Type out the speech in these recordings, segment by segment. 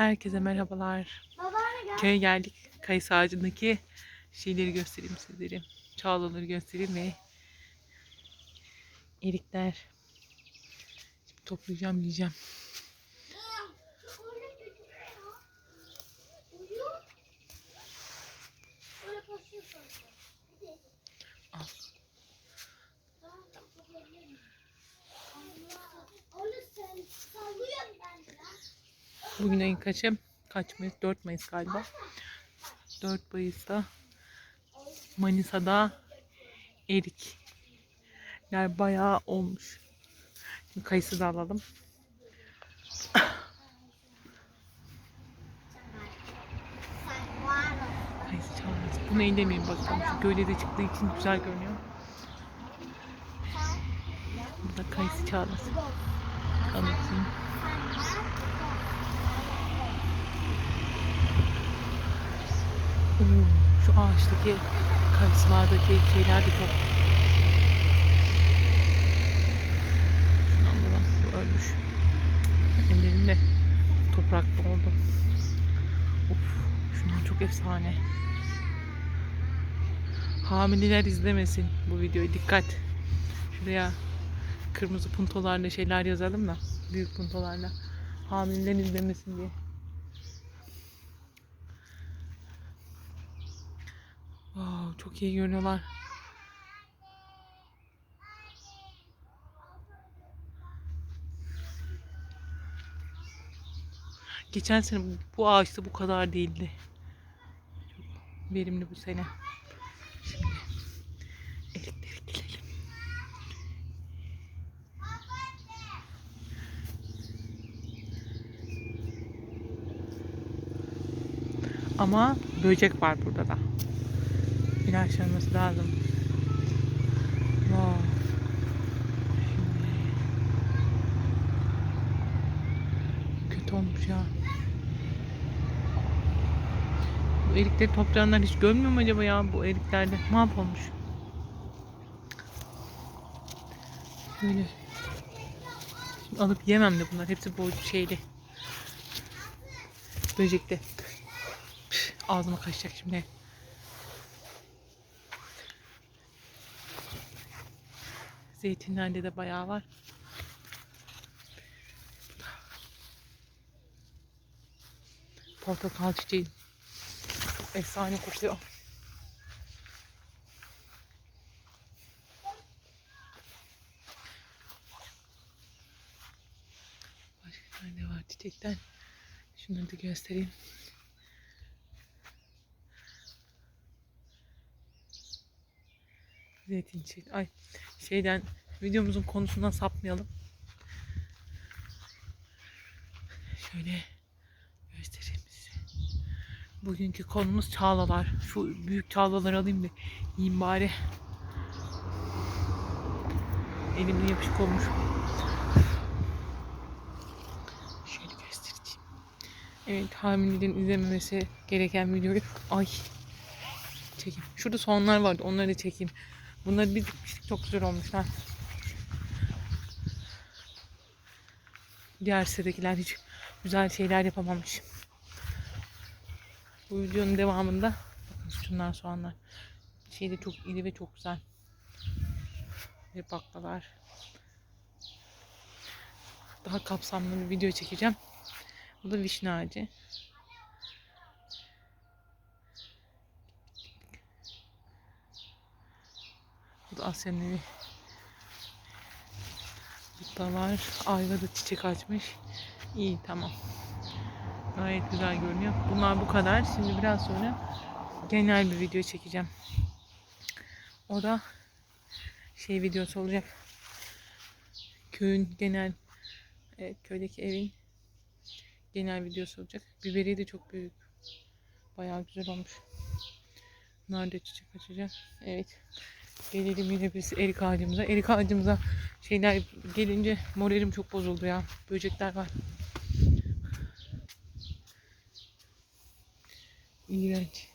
Herkese merhabalar. Gel. Köye geldik. Kayısı ağacındaki şeyleri göstereyim sizlere. Çağlaları göstereyim ve erikler. Şimdi toplayacağım yiyeceğim. Al. Bugün ayın kaçı? Kaç Mayıs? 4 Mayıs galiba. 4 Mayıs'ta Manisa'da erikler bayağı olmuş. Şimdi kayısı da alalım. Kayısı çağırması. Bunu ellemeyin bakalım. Şu gölgede çıktığı için güzel görünüyor. Burada kayısı çağırması. Anlatayım. Şu ağaçtaki kayısılardaki şeyler de çok. Allah'ım bu ölmüş. Ellerimde toprak doldu. Of, şunlar çok efsane. Hamileler izlemesin bu videoyu. Dikkat. Şuraya kırmızı puntolarla şeyler yazalım da. Büyük puntolarla. Hamileler izlemesin diye. Wow, çok iyi görünüyorlar. Geçen sene bu- ağaçta bu kadar değildi. Çok verimli bu sene. Şimdi. Ama böcek var burada da. İlaçlanması lazım. Wow. Şimdi kötü olmuş ya. Bu erikleri toplayanlar hiç görmüyor mu acaba ya bu eriklerde? Mahvolmuş. Böyle. Şimdi alıp yemem de bunlar. Hepsi bu şeyli. Böcekli. Püh, Ağzıma kaçacak şimdi. Zeytinlerde de bayağı var. Portakal çiçeği. Efsane kokuyor. Başka ne var çiçekten? Şunları da göstereyim. Zeytin çiçeği. Ay şeyden videomuzun konusundan sapmayalım. Şöyle göstereyim size. Bugünkü konumuz çağlalar. Şu büyük çağlaları alayım da yiyeyim bari. Elimde yapışık olmuş. Şöyle göstereceğim. Evet hamilelerin izlememesi gereken videoyu. Ay. Çekeyim. Şurada soğanlar vardı. Onları da çekeyim. Bunları bir dikmiştik. Çok güzel olmuşlar. Diğer sitedekiler hiç güzel şeyler yapamamış. Bu videonun devamında bakın şunlar soğanlar. Şey de çok iri ve çok güzel. Ve baklalar. Daha kapsamlı bir video çekeceğim. Bu da vişne ağacı. Bu da Asya'nın evi. Var. Ayva da çiçek açmış. İyi tamam. Gayet güzel görünüyor. Bunlar bu kadar. Şimdi biraz sonra genel bir video çekeceğim. O da şey videosu olacak. Köyün genel evet, köydeki evin genel videosu olacak. Biberi de çok büyük. Bayağı güzel olmuş. Nerede çiçek açacak? Evet. Gelelim yine biz erik ağacımıza. Erik ağacımıza şeyler gelince moralim çok bozuldu ya. Böcekler var. İğrenç.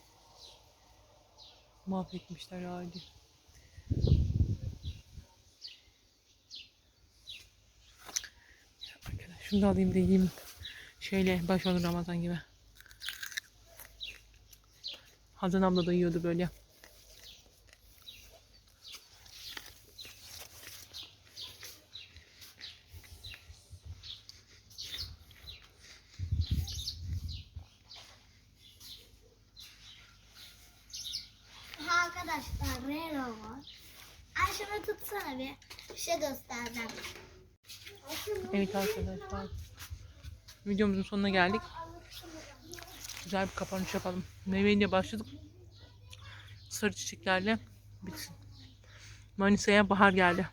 Mahvetmişler ağacı. Şunu da alayım da yiyeyim. Şeyle baş olur Ramazan gibi. Hazan abla da yiyordu böyle. Reno var. Ay tutsana bir. Bir şey göstereceğim. Evet arkadaşlar. Videomuzun sonuna geldik. Güzel bir kapanış yapalım. Meyveyle başladık. Sarı çiçeklerle bitsin. Manisa'ya bahar geldi.